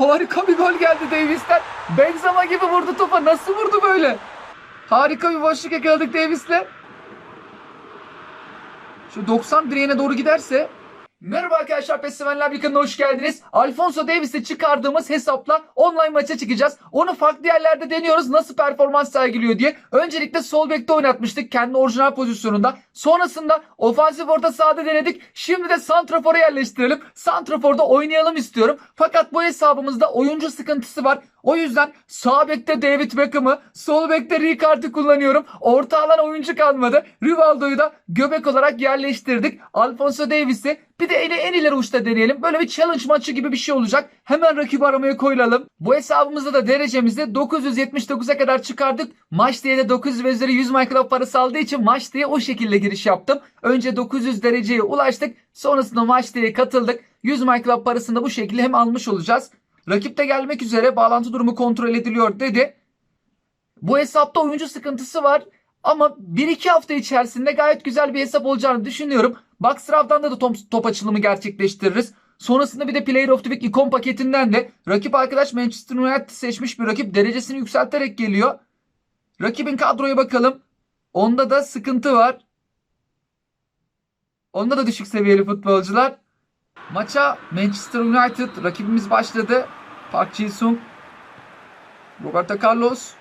harika bir gol geldi Davis'ten. Benzema gibi vurdu topa. Nasıl vurdu böyle? Harika bir boşluk yakaladık Davis'le. Şu 90 direğine doğru giderse Merhaba arkadaşlar PES Sevenler Birliği'ne hoş geldiniz. Alfonso Davis'e çıkardığımız hesapla online maça çıkacağız. Onu farklı yerlerde deniyoruz nasıl performans sergiliyor diye. Öncelikle sol bekte oynatmıştık kendi orijinal pozisyonunda. Sonrasında ofansif orta sahada denedik. Şimdi de santrafora yerleştirelim. Santraforda oynayalım istiyorum. Fakat bu hesabımızda oyuncu sıkıntısı var. O yüzden sağ bekte David Beckham'ı, sol bekte Rijkaard'ı kullanıyorum. Orta alan oyuncu kalmadı. Rivaldo'yu da göbek olarak yerleştirdik. Alfonso Davis'i bir de en, en ileri uçta deneyelim. Böyle bir challenge maçı gibi bir şey olacak. Hemen rakibi aramaya koyulalım. Bu hesabımızda da derecemizi 979'a kadar çıkardık. Maç diye de 900 ve üzeri 100 Minecraft parası aldığı için maç diye o şekilde giriş yaptım. Önce 900 dereceye ulaştık. Sonrasında maç diye katıldık. 100 Minecraft parasını da bu şekilde hem almış olacağız. Rakip de gelmek üzere bağlantı durumu kontrol ediliyor dedi. Bu hesapta oyuncu sıkıntısı var. Ama 1-2 hafta içerisinde gayet güzel bir hesap olacağını düşünüyorum. Boxcraft'tan da, da top, top açılımı gerçekleştiririz. Sonrasında bir de Player of the Week ikon paketinden de rakip arkadaş Manchester United seçmiş bir rakip derecesini yükselterek geliyor. Rakibin kadroya bakalım. Onda da sıkıntı var. Onda da düşük seviyeli futbolcular. Maça Manchester United rakibimiz başladı. Park Ji-sung, Roberto Carlos,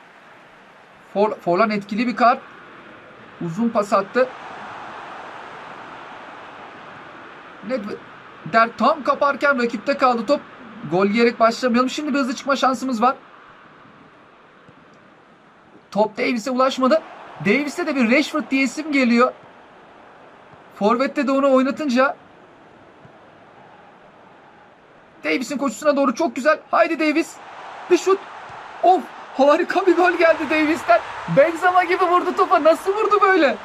For, Forlan etkili bir kart. Uzun pas attı. Nedved tam kaparken rakipte kaldı top. Gol yiyerek başlamayalım. Şimdi bir hızlı çıkma şansımız var. Top Davis'e ulaşmadı. Davis'e de bir Rashford diye isim geliyor. Forvet'te de onu oynatınca Davis'in koşusuna doğru çok güzel. Haydi Davis. Bir şut. Of harika bir gol geldi Davis'ten. Benzema gibi vurdu topa. Nasıl vurdu böyle?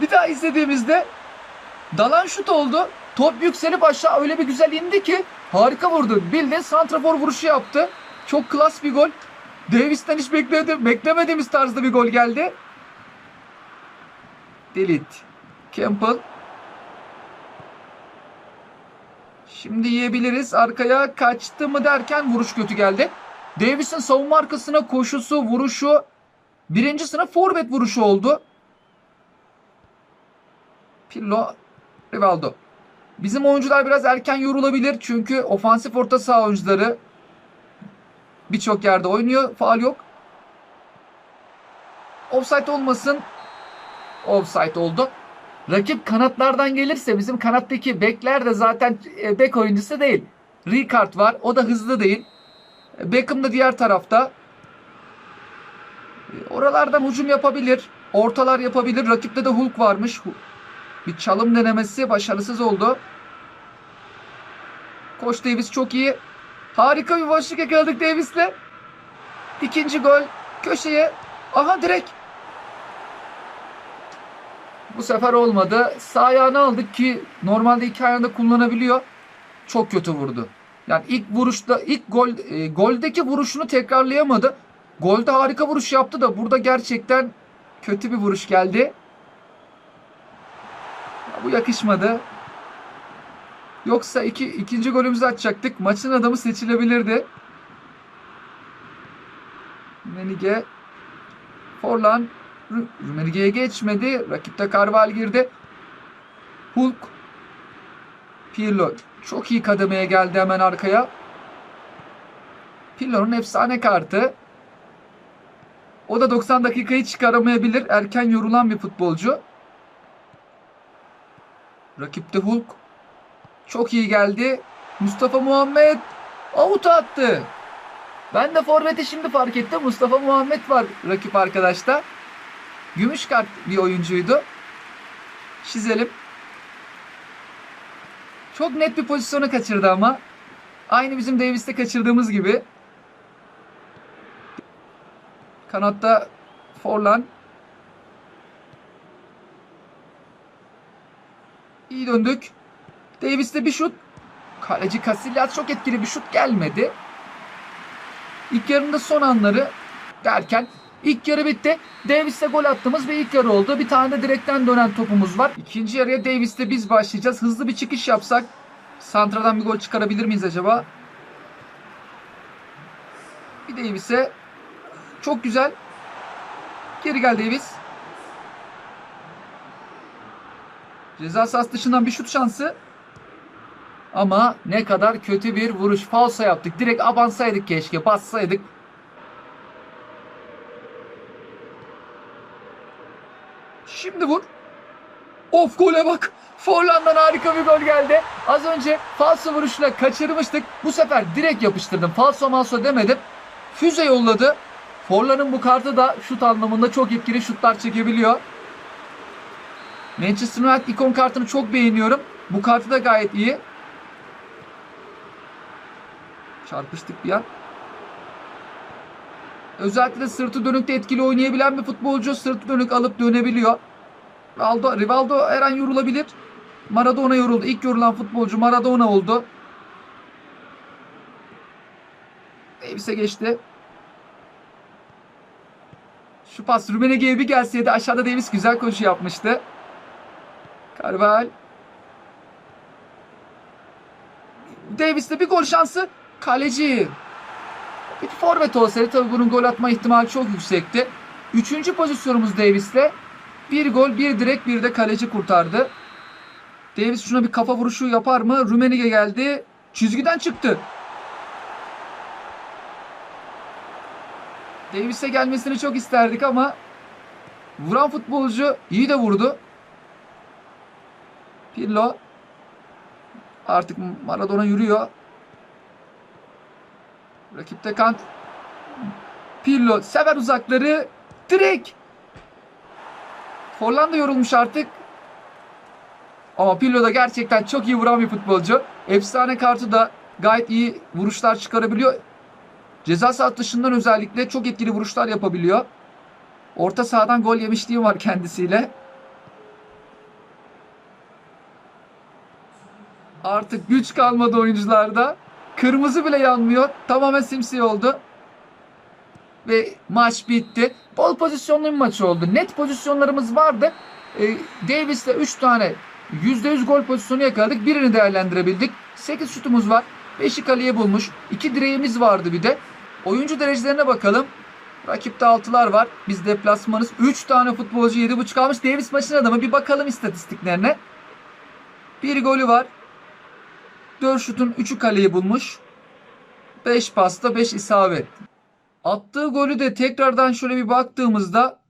Bir daha izlediğimizde dalan şut oldu. Top yükselip aşağı öyle bir güzel indi ki harika vurdu. Bildiğin santrafor vuruşu yaptı. Çok klas bir gol. Davis'ten hiç bekledim, beklemediğimiz tarzda bir gol geldi. Delete. Campbell. Şimdi yiyebiliriz. Arkaya kaçtı mı derken vuruş kötü geldi. Davis'in savunma arkasına koşusu, vuruşu birinci sınıf forvet vuruşu oldu. Pirlo, Rivaldo. Bizim oyuncular biraz erken yorulabilir çünkü ofansif orta saha oyuncuları birçok yerde oynuyor. Faal yok. Offside olmasın. Offside oldu. Rakip kanatlardan gelirse bizim kanattaki bekler de zaten e, bek oyuncusu değil. Ricard var. O da hızlı değil. Beckham da diğer tarafta. E, Oralardan hücum yapabilir. Ortalar yapabilir. Rakipte de Hulk varmış. Bir çalım denemesi başarısız oldu. Koç Davis çok iyi. Harika bir boşluk yakaladık Davis'le. İkinci gol köşeye. Aha direkt. Bu sefer olmadı. Sağ ayağını aldık ki normalde iki ayağında kullanabiliyor. Çok kötü vurdu. Yani ilk vuruşta ilk gol e, goldeki vuruşunu tekrarlayamadı. Golde harika vuruş yaptı da burada gerçekten kötü bir vuruş geldi. Bu yakışmadı. Yoksa iki, ikinci golümüzü atacaktık. Maçın adamı seçilebilirdi. Menige Forlan Rümerige'ye geçmedi. Rakipte Karval girdi. Hulk Pirlo çok iyi kademeye geldi hemen arkaya. Pirlo'nun efsane kartı. O da 90 dakikayı çıkaramayabilir. Erken yorulan bir futbolcu. Rakipte Hulk. Çok iyi geldi. Mustafa Muhammed out attı. Ben de forveti şimdi fark ettim. Mustafa Muhammed var rakip arkadaşta. Gümüş kart bir oyuncuydu. Çizelim. Çok net bir pozisyonu kaçırdı ama. Aynı bizim Davis'te kaçırdığımız gibi. Kanatta Forlan. İyi döndük. Davis'te bir şut. Kaleci Casillas çok etkili bir şut gelmedi. İlk yarının da son anları derken ilk yarı bitti. Davis'e gol attığımız bir ilk yarı oldu. Bir tane de direkten dönen topumuz var. İkinci yarıya Davis'te biz başlayacağız. Hızlı bir çıkış yapsak Santra'dan bir gol çıkarabilir miyiz acaba? Bir Davis'e. Çok güzel. Geri gel Davis. Ceza sahası dışından bir şut şansı. Ama ne kadar kötü bir vuruş. Falso yaptık. Direkt abansaydık keşke. Bassaydık. Şimdi vur. Of gole bak. Forlan'dan harika bir gol geldi. Az önce falso vuruşla kaçırmıştık. Bu sefer direkt yapıştırdım. Falso malso demedim. Füze yolladı. Forlan'ın bu kartı da şut anlamında çok etkili şutlar çekebiliyor. Manchester United ikon kartını çok beğeniyorum. Bu kartı da gayet iyi. Çarpıştık bir an. Özellikle sırtı dönükte etkili oynayabilen bir futbolcu sırtı dönük alıp dönebiliyor. Rivaldo, Rivaldo her an yorulabilir. Maradona yoruldu. İlk yorulan futbolcu Maradona oldu. Davis'e geçti. Şu pas Rumenege'ye bir gelseydi aşağıda Davis güzel koşu yapmıştı. Carval. Davis'te bir gol şansı. Kaleci. Bir forvet olsaydı tabii bunun gol atma ihtimali çok yüksekti. Üçüncü pozisyonumuz Davis'le. Bir gol, bir direk, bir de kaleci kurtardı. Davis şuna bir kafa vuruşu yapar mı? Rumenige geldi. Çizgiden çıktı. Davis'e gelmesini çok isterdik ama vuran futbolcu iyi de vurdu. Pirlo artık Maradona yürüyor. Rakipte Kant. Pirlo sever uzakları. Direkt. Hollanda yorulmuş artık. Ama Pirlo da gerçekten çok iyi vuran bir futbolcu. Efsane kartı da gayet iyi vuruşlar çıkarabiliyor. Ceza saat dışından özellikle çok etkili vuruşlar yapabiliyor. Orta sahadan gol yemişliği var kendisiyle. Artık güç kalmadı oyuncularda. Kırmızı bile yanmıyor. Tamamen simsiyah oldu. Ve maç bitti. Bol pozisyonlu bir maç oldu. Net pozisyonlarımız vardı. Ee, Davis'le 3 tane %100 gol pozisyonu yakaladık. Birini değerlendirebildik. 8 şutumuz var. 5'i kaleye bulmuş. 2 direğimiz vardı bir de. Oyuncu derecelerine bakalım. Rakipte 6'lar var. Biz deplasmanız. 3 tane futbolcu 7.5 almış. Davis maçın adamı. Bir bakalım istatistiklerine. Bir golü var. 4 şutun 3'ü kaleyi bulmuş. 5 pasta 5 isabet. Attığı golü de tekrardan şöyle bir baktığımızda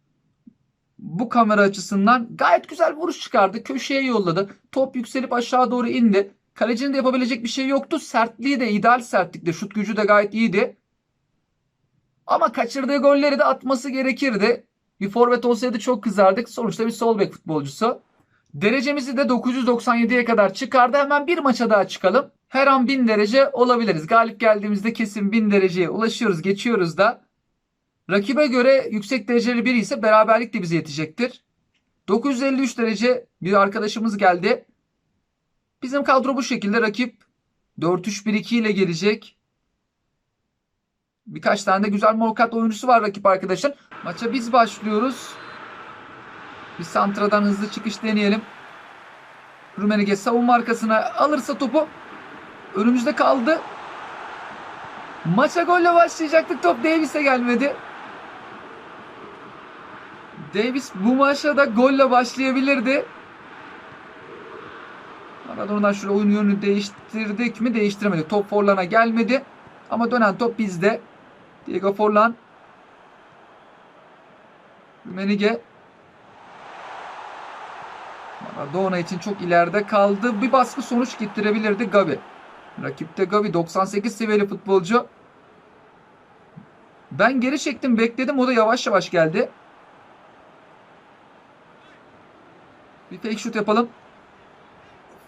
bu kamera açısından gayet güzel vuruş çıkardı. Köşeye yolladı. Top yükselip aşağı doğru indi. Kalecinin de yapabilecek bir şey yoktu. Sertliği de ideal sertlikte. Şut gücü de gayet iyiydi. Ama kaçırdığı golleri de atması gerekirdi. Bir forvet olsaydı çok kızardık. Sonuçta bir sol bek futbolcusu. Derecemizi de 997'ye kadar çıkardı. Hemen bir maça daha çıkalım. Her an 1000 derece olabiliriz. Galip geldiğimizde kesin 1000 dereceye ulaşıyoruz, geçiyoruz da. Rakibe göre yüksek dereceli biri ise beraberlik de bize yetecektir. 953 derece bir arkadaşımız geldi. Bizim kadro bu şekilde. Rakip 4-3-1-2 ile gelecek. Birkaç tane de güzel mokat oyuncusu var rakip arkadaşlar. Maça biz başlıyoruz. Bir santradan hızlı çıkış deneyelim. Rumenige savunma arkasına alırsa topu önümüzde kaldı. Maça golle başlayacaktık. Top Davis'e gelmedi. Davis bu maçta da golle başlayabilirdi. Maradona'dan şöyle oyun yönünü değiştirdik mi? Değiştiremedik. Top Forlan'a gelmedi. Ama dönen top bizde. Diego Forlan. Menige. Maradona için çok ileride kaldı. Bir baskı sonuç getirebilirdi Gabi. Rakipte Gabi 98 seviyeli futbolcu. Ben geri çektim bekledim o da yavaş yavaş geldi. Bir fake shoot yapalım.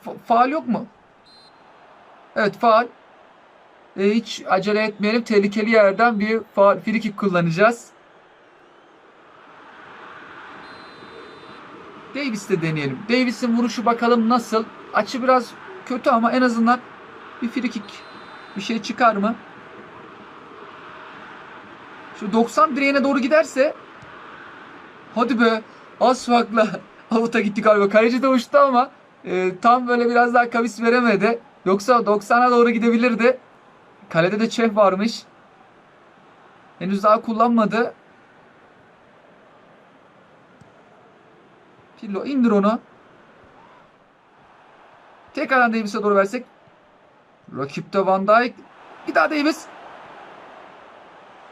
Fa faal yok mu? Evet faal. E, hiç acele etmeyelim. Tehlikeli yerden bir faal, free kick kullanacağız. Davis'te deneyelim. Davis'in vuruşu bakalım nasıl. Açı biraz kötü ama en azından bir free kick bir şey çıkar mı? Şu 90 direğine doğru giderse hadi be az avuta gitti galiba. Kaleci de uçtu ama e, tam böyle biraz daha kavis veremedi. Yoksa 90'a doğru gidebilirdi. Kalede de Çeh varmış. Henüz daha kullanmadı. Pirlo indir onu. Tekrardan Davis'e doğru versek. Rakipte Van Dijk. Bir daha Davis.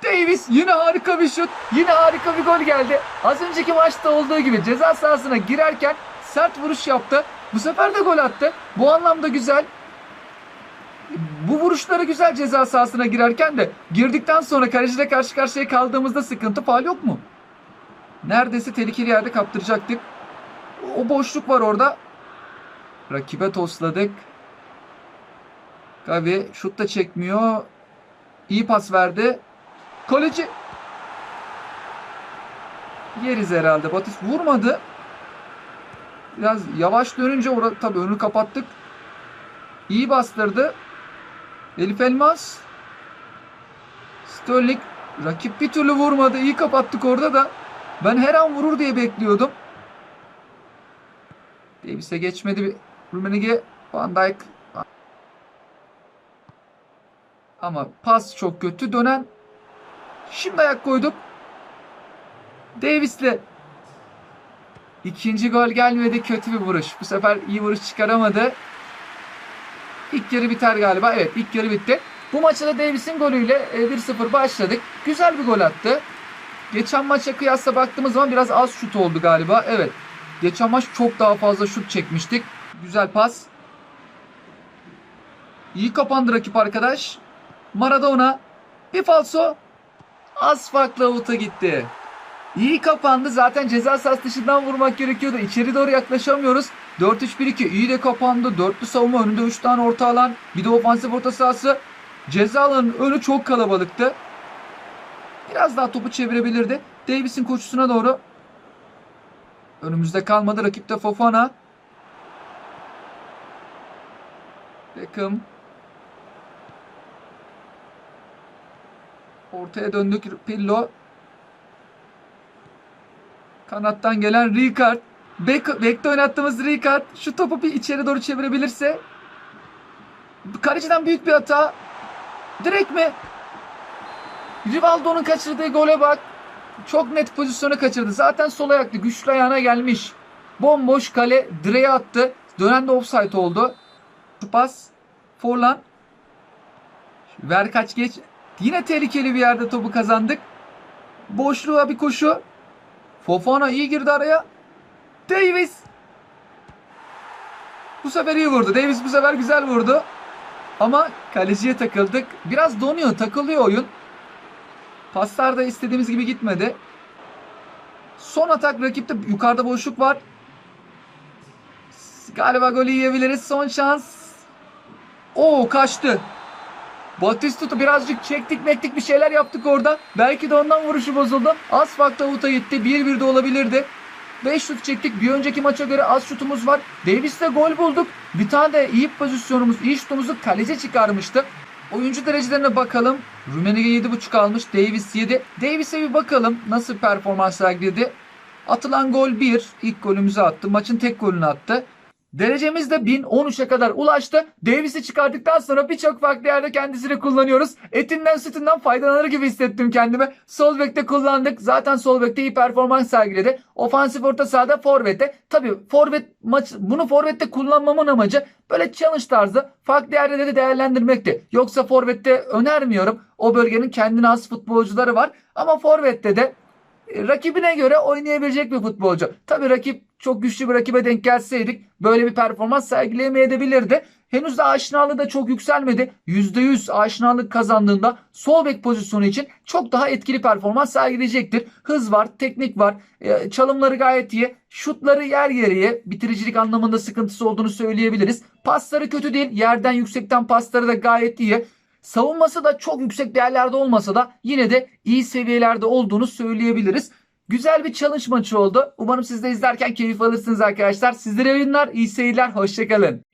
Davis yine harika bir şut. Yine harika bir gol geldi. Az önceki maçta olduğu gibi ceza sahasına girerken sert vuruş yaptı. Bu sefer de gol attı. Bu anlamda güzel. Bu vuruşları güzel ceza sahasına girerken de girdikten sonra kaleciyle karşı karşıya kaldığımızda sıkıntı faal yok mu? Neredeyse tehlikeli yerde kaptıracaktık. O boşluk var orada. Rakibe tosladık. Gavi şut da çekmiyor. İyi pas verdi. Kaleci yeriz herhalde. Batis vurmadı. Biraz yavaş dönünce orada tabii önünü kapattık. İyi bastırdı. Elif Elmas. Sterling rakip bir türlü vurmadı. İyi kapattık orada da. Ben her an vurur diye bekliyordum. Davis'e geçmedi. Rummenigge, Van Dijk. Ama pas çok kötü. Dönen Şimdi ayak koyduk. Davis'le ikinci gol gelmedi. Kötü bir vuruş. Bu sefer iyi vuruş çıkaramadı. İlk yarı biter galiba. Evet ilk yarı bitti. Bu maçta da Davis'in golüyle e, 1-0 başladık. Güzel bir gol attı. Geçen maça kıyasla baktığımız zaman biraz az şut oldu galiba. Evet. Geçen maç çok daha fazla şut çekmiştik. Güzel pas. İyi kapandı rakip arkadaş. Maradona. Bir falso. Az farklı avuta gitti. İyi kapandı. Zaten ceza sahası dışından vurmak gerekiyordu. İçeri doğru yaklaşamıyoruz. 4-3-1-2 iyi de kapandı. Dörtlü savunma önünde 3 tane orta alan. Bir de ofansif orta sahası. Ceza alanının önü çok kalabalıktı. Biraz daha topu çevirebilirdi. Davis'in koşusuna doğru. Önümüzde kalmadı. Rakipte Fofana. Beckham. Ortaya döndük Pillo. Kanattan gelen Ricard. Bek, bekte oynattığımız Ricard şu topu bir içeri doğru çevirebilirse. Kaleciden büyük bir hata. Direkt mi? Rivaldo'nun kaçırdığı gole bak. Çok net pozisyonu kaçırdı. Zaten sol ayaklı güçlü ayağına gelmiş. Bomboş kale direğe attı. Dönen de offside oldu. Şu pas. Forlan. Ver kaç geç. Yine tehlikeli bir yerde topu kazandık. Boşluğa bir koşu. Fofana iyi girdi araya. Davis. Bu sefer iyi vurdu. Davis bu sefer güzel vurdu. Ama kaleciye takıldık. Biraz donuyor, takılıyor oyun. Paslar da istediğimiz gibi gitmedi. Son atak rakipte yukarıda boşluk var. Galiba golü yiyebiliriz. Son şans. Oo kaçtı. Batistuta birazcık çektik mektik bir şeyler yaptık orada. Belki de ondan vuruşu bozuldu. Az farklı avuta gitti. 1-1 de olabilirdi. 5 şut çektik. Bir önceki maça göre az şutumuz var. Davis'le gol bulduk. Bir tane de iyi pozisyonumuz, iyi şutumuzu kaleci çıkarmıştı. Oyuncu derecelerine bakalım. Rummenigge 7.5 almış. Davis 7. Davis'e bir bakalım. Nasıl performans sergiledi. Atılan gol 1. İlk golümüzü attı. Maçın tek golünü attı. Derecemiz de 1013'e kadar ulaştı. Davis'i çıkardıktan sonra birçok farklı yerde kendisini kullanıyoruz. Etinden sütünden faydalanır gibi hissettim kendimi. Sol bekte kullandık. Zaten sol bekte iyi performans sergiledi. Ofansif orta sahada forvette. Tabii forvet maç bunu forvette kullanmamın amacı böyle challenge tarzı farklı yerlerde de değerlendirmekti. Yoksa forvette önermiyorum. O bölgenin kendine has futbolcuları var. Ama forvette de rakibine göre oynayabilecek bir futbolcu. Tabi rakip çok güçlü bir rakibe denk gelseydik böyle bir performans sergileyemeyebilirdi. Henüz de aşinalığı da çok yükselmedi. %100 aşinalık kazandığında sol bek pozisyonu için çok daha etkili performans sergileyecektir. Hız var, teknik var, e, çalımları gayet iyi. Şutları yer yeriye bitiricilik anlamında sıkıntısı olduğunu söyleyebiliriz. Pasları kötü değil. Yerden yüksekten pasları da gayet iyi. Savunması da çok yüksek değerlerde olmasa da yine de iyi seviyelerde olduğunu söyleyebiliriz. Güzel bir challenge oldu. Umarım siz de izlerken keyif alırsınız arkadaşlar. Sizlere oyunlar, iyi seyirler, hoşçakalın.